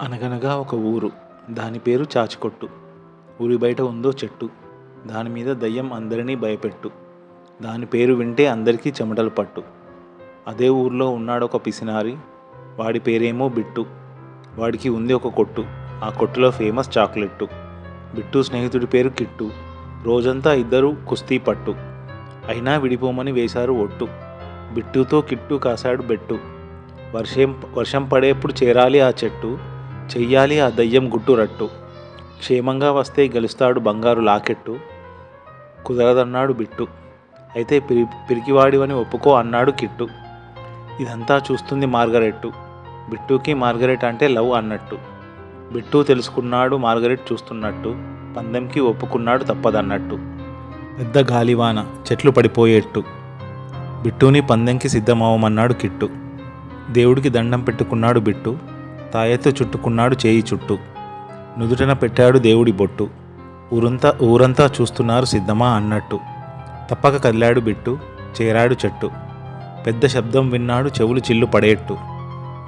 అనగనగా ఒక ఊరు. దాని పేరు చాచికొట్టు. ఊరి బయట ఉందో చెట్టు. దాని మీద దయ్యం అందరినీ భయపెట్టు. దాని పేరు వింటే అందరికీ చెమటలు పట్టు. అదే ఊర్లో ఉన్నాడు ఒక పిసినారి. వాడి పేరేమో బిట్టు. వాడికి ఉంది ఒక కొట్టు. ఆ కొట్టులో ఫేమస్ చాక్లెట్టు. బిట్టు స్నేహితుడి పేరు కిట్టు. రోజంతా ఇద్దరు కుస్తీ పట్టు. అయినా విడిపోమని వేశారు ఒట్టు. బిట్టుతో కిట్టు కాశాడు బెట్టు. వర్షం వర్షం పడేప్పుడు చేరాలి ఆ చెట్టు. చెయ్యాలి ఆ దయ్యం గుట్టు రట్టు. క్షేమంగా వస్తే గెలుస్తాడు బంగారు లాకెట్టు. కుదరదన్నాడు బిట్టు. అయితే పిరి పిరికివాడివని ఒప్పుకో అన్నాడు కిట్టు. ఇదంతా చూస్తుంది మార్గరెట్టు. బిట్టుకి మార్గరెట్ అంటే లవ్ అన్నట్టు. బిట్టు తెలుసుకున్నాడు మార్గరెట్ చూస్తున్నట్టు. పందెంకి ఒప్పుకున్నాడు తప్పదన్నట్టు. పెద్ద గాలివాన చెట్లు పడిపోయేట్టు. బిట్టుని పందెంకి సిద్ధమవమన్నాడు కిట్టు. దేవుడికి దండం పెట్టుకున్నాడు బిట్టు. తాయెత్తు చుట్టుకున్నాడు చేయి చుట్టూ. నుదుటన పెట్టాడు దేవుడి బొట్టు. ఊరంతా ఊరంతా చూస్తున్నారు సిద్ధమా అన్నట్టు. తప్పక కదిలాడు బిట్టు చేరాడు చెట్టు. పెద్ద శబ్దం విన్నాడు చెవులు చిల్లు పడేట్టు.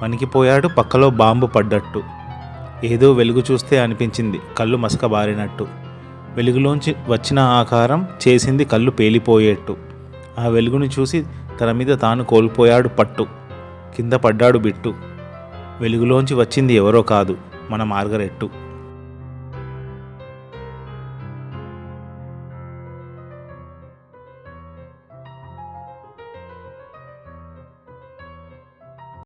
వణికిపోయాడు పక్కలో బాంబు పడ్డట్టు. ఏదో వెలుగు చూస్తే అనిపించింది కళ్ళు మసక బారినట్టు. వెలుగులోంచి వచ్చిన ఆకారం చేసింది కళ్ళు పేలిపోయేట్టు. ఆ వెలుగుని చూసి తన మీద తాను కోల్పోయాడు పట్టు. కింద పడ్డాడు బిట్టు. వెలుగులోంచి వచ్చింది ఎవరో కాదు మన మార్గరెట్టు.